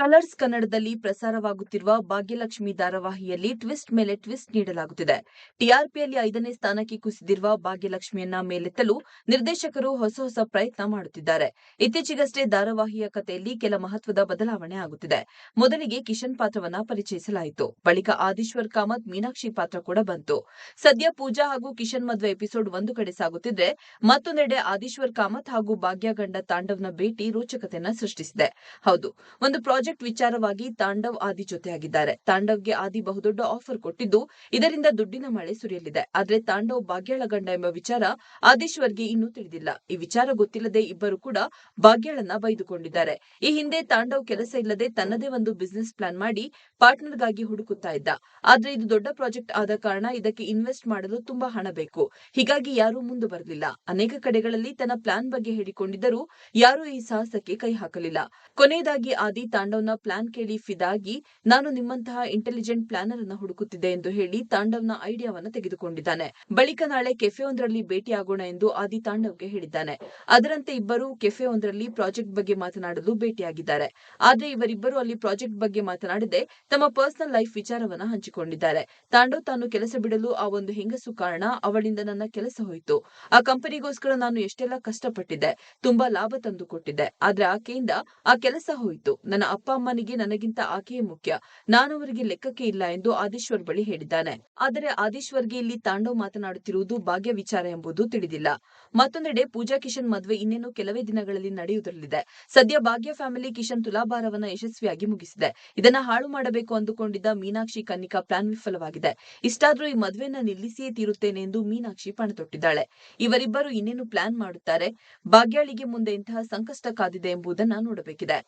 Colours ಕನ್ನಡದಲ್ಲಿ ಪ್ರಸಾರವಾಗುತ್ತಿರುವ ಭಾಗ್ಯಲಕ್ಷ್ಮಿ ಧಾರಾವಾಹಿಯಲ್ಲಿ ಟ್ವಿಸ್ಟ್ ಮೇಲೆ ಟ್ವಿಸ್ಟ್ ನೀಡಲಾಗುತ್ತಿದೆ. ಟಿಆರ್ಪಿಯಲ್ಲಿ ಐದನೇ ಸ್ಥಾನಕ್ಕೆ ಕುಸಿದಿರುವ ಭಾಗ್ಯಲಕ್ಷ್ಮಿಯನ್ನ ಮೇಲೆತ್ತಲು ನಿರ್ದೇಶಕರು ಹೊಸ ಹೊಸ ಪ್ರಯತ್ನ ಮಾಡುತ್ತಿದ್ದಾರೆ. ಇತ್ತೀಚೆಗಷ್ಟೇ ಧಾರಾವಾಹಿಯ ಕಥೆಯಲ್ಲಿ ಕೆಲ ಮಹತ್ವದ ಬದಲಾವಣೆ ಆಗುತ್ತಿದೆ. ಮೊದಲಿಗೆ ಕಿಶನ್ ಪಾತ್ರವನ್ನ ಪರಿಚಯಿಸಲಾಯಿತು. ಬಳಿಕ ಆದೀಶ್ವರ್ ಕಾಮತ್, ಮೀನಾಕ್ಷಿ ಪಾತ್ರ ಕೂಡ ಬಂತು. ಸದ್ಯ ಪೂಜಾ ಹಾಗೂ ಕಿಶನ್ ಮದುವೆ ಎಪಿಸೋಡ್ ಒಂದು ಕಡೆ ಸಾಗುತ್ತಿದ್ರೆ ಮತ್ತೊಂದೆಡೆ ಆದೀಶ್ವರ್ ಕಾಮತ್ ಹಾಗೂ ಭಾಗ್ಯ ಗಂಡ ತಾಂಡವ್ನ ಭೇಟಿ ರೋಚಕತೆಯನ್ನ ಸೃಷ್ಟಿಸಿದೆ. ಹೌದು, ಒಂದು ಪ್ರಾಜೆಕ್ಟ್ ವಿಚಾರವಾಗಿ ತಾಂಡವ್ ಆದಿ ಜೊತೆಯಾಗಿದ್ದಾರೆ. ತಾಂಡವ್ಗೆ ಆದಿ ಬಹುದೊಡ್ಡ ಆಫರ್ ಕೊಟ್ಟಿದ್ದು, ಇದರಿಂದ ದುಡ್ಡಿನ ಮಳೆ ಸುರಿಯಲಿದೆ. ಆದರೆ ತಾಂಡವ್ ಭಾಗ್ಯಳ ಗಂಡ ಎಂಬ ವಿಚಾರ ಆದೀಶ್ವರ್ಗೆ ಇನ್ನೂ ತಿಳಿದಿಲ್ಲ. ಈ ವಿಚಾರ ಗೊತ್ತಿಲ್ಲದೆ ಇಬ್ಬರು ಕೂಡ ಭಾಗ್ಯಳನ್ನ ಬೈದುಕೊಂಡಿದ್ದಾರೆ. ಈ ಹಿಂದೆ ತಾಂಡವ್ ಕೆಲಸ ಇಲ್ಲದೆ ತನ್ನದೇ ಒಂದು ಬಿಸಿನೆಸ್ ಪ್ಲಾನ್ ಮಾಡಿ ಪಾರ್ಟ್ನರ್ಗಾಗಿ ಹುಡುಕುತ್ತಾ ಇದ್ದ. ಆದ್ರೆ ಇದು ದೊಡ್ಡ ಪ್ರಾಜೆಕ್ಟ್ ಆದ ಕಾರಣ ಇದಕ್ಕೆ ಇನ್ವೆಸ್ಟ್ ಮಾಡಲು ತುಂಬಾ ಹಣ ಬೇಕು. ಹೀಗಾಗಿ ಯಾರೂ ಮುಂದೆ ಬರಲಿಲ್ಲ. ಅನೇಕ ಕಡೆಗಳಲ್ಲಿ ತನ್ನ ಪ್ಲಾನ್ ಬಗ್ಗೆ ಹೇಳಿಕೊಂಡಿದ್ದರೂ ಯಾರೂ ಈ ಸಾಹಸಕ್ಕೆ ಕೈ ಹಾಕಲಿಲ್ಲ. ಕೊನೆಯದಾಗಿ ಆದಿ ತಾಂಡವ್ನ ಪ್ಲಾನ್ ಕೇಳಿ ಫಿದಾಗಿ, ನಾನು ನಿಮ್ಮಂತಹ ಇಂಟೆಲಿಜೆಂಟ್ ಪ್ಲಾನರ್ ಅನ್ನ ಹುಡುಕುತ್ತಿದ್ದೆ ಎಂದು ಹೇಳಿ ತಾಂಡವ್ನ ಐಡಿಯಾವನ್ನ ತೆಗೆದುಕೊಂಡಿದ್ದಾನೆ. ಬಳಿಕ ನಾಳೆ ಕೆಫೆ ಒಂದರಲ್ಲಿ ಭೇಟಿಯಾಗೋಣ ಎಂದು ಆದಿ ತಾಂಡವ್ಗೆ ಹೇಳಿದ್ದಾನೆ. ಅದರಂತೆ ಇಬ್ಬರು ಕೆಫೆ ಒಂದರಲ್ಲಿ ಪ್ರಾಜೆಕ್ಟ್ ಬಗ್ಗೆ ಮಾತನಾಡಲು ಭೇಟಿಯಾಗಿದ್ದಾರೆ. ಆದ್ರೆ ಇವರಿಬ್ಬರು ಅಲ್ಲಿ ಪ್ರಾಜೆಕ್ಟ್ ಬಗ್ಗೆ ಮಾತನಾಡದೆ ತಮ್ಮ ಪರ್ಸನಲ್ ಲೈಫ್ ವಿಚಾರವನ್ನ ಹಂಚಿಕೊಂಡಿದ್ದಾರೆ. ತಾಂಡವ್ ತಾನು ಕೆಲಸ ಬಿಡಲು ಆ ಒಂದು ಹೆಂಗಸು ಕಾರಣ ಅವಳಿಂದ ನನ್ನ ಕೆಲಸ ಹೋಯಿತು. ಆ ಕಂಪನಿಗೋಸ್ಕರ ನಾನು ಎಷ್ಟೆಲ್ಲ ಕಷ್ಟಪಟ್ಟಿದ್ದೆ, ತುಂಬಾ ಲಾಭ ತಂದು ಕೊಟ್ಟಿದ್ದೆ ಆದ್ರೆ ಆಕೆಯಿಂದ ಆ ಕೆಲಸ ಹೋಯಿತು. ನನ್ನ ಅಪ್ಪ ಅಮ್ಮನಿಗೆ ನನಗಿಂತ ಆಕೆಯೇ ಮುಖ್ಯ. ನಾನು ಅವರಿಗೆ ಲೆಕ್ಕಕ್ಕೆ ಇಲ್ಲ ಎಂದು ಆದೀಶ್ವರ್ ಬಳಿ ಹೇಳಿದ್ದಾನೆ. ಆದರೆ ಆದೀಶ್ವರ್ಗೆ ಇಲ್ಲಿ ತಾಂಡವ್ ಮಾತನಾಡುತ್ತಿರುವುದು ಭಾಗ್ಯ ವಿಚಾರ ಎಂಬುದು ತಿಳಿದಿಲ್ಲ. ಮತ್ತೊಂದೆಡೆ ಪೂಜಾ ಕಿಶನ್ ಮದುವೆ ಇನ್ನೇನು ಕೆಲವೇ ದಿನಗಳಲ್ಲಿ ನಡೆಯುವುದರಲ್ಲಿದೆ. ಸದ್ಯ ಭಾಗ್ಯ ಫ್ಯಾಮಿಲಿ ಕಿಶನ್ ತುಲಾಭಾರವನ್ನ ಯಶಸ್ವಿಯಾಗಿ ಮುಗಿಸಿದೆ. ಇದನ್ನ ಹಾಳು ಮಾಡಬೇಕು ಅಂದುಕೊಂಡಿದ್ದ ಮೀನಾಕ್ಷಿ ಕನ್ನಿಕಾ ಪ್ಲಾನ್ ವಿಫಲವಾಗಿದೆ. ಇಷ್ಟಾದ್ರೂ ಈ ಮದುವೆಯನ್ನ ನಿಲ್ಲಿಸಿಯೇ ತೀರುತ್ತೇನೆ ಎಂದು ಮೀನಾಕ್ಷಿ ಪಣ ತೊಟ್ಟಿದ್ದಾಳೆ ಇವರಿಬ್ಬರು ಇನ್ನೇನು ಪ್ಲಾನ್ ಮಾಡುತ್ತಾರೆ? ಭಾಗ್ಯಾಳಿಗೆ ಮುಂದೆ ಇಂತಹ ಸಂಕಷ್ಟ ಕಾದಿದೆ ಎಂಬುದನ್ನ ನೋಡಬೇಕಿದೆ.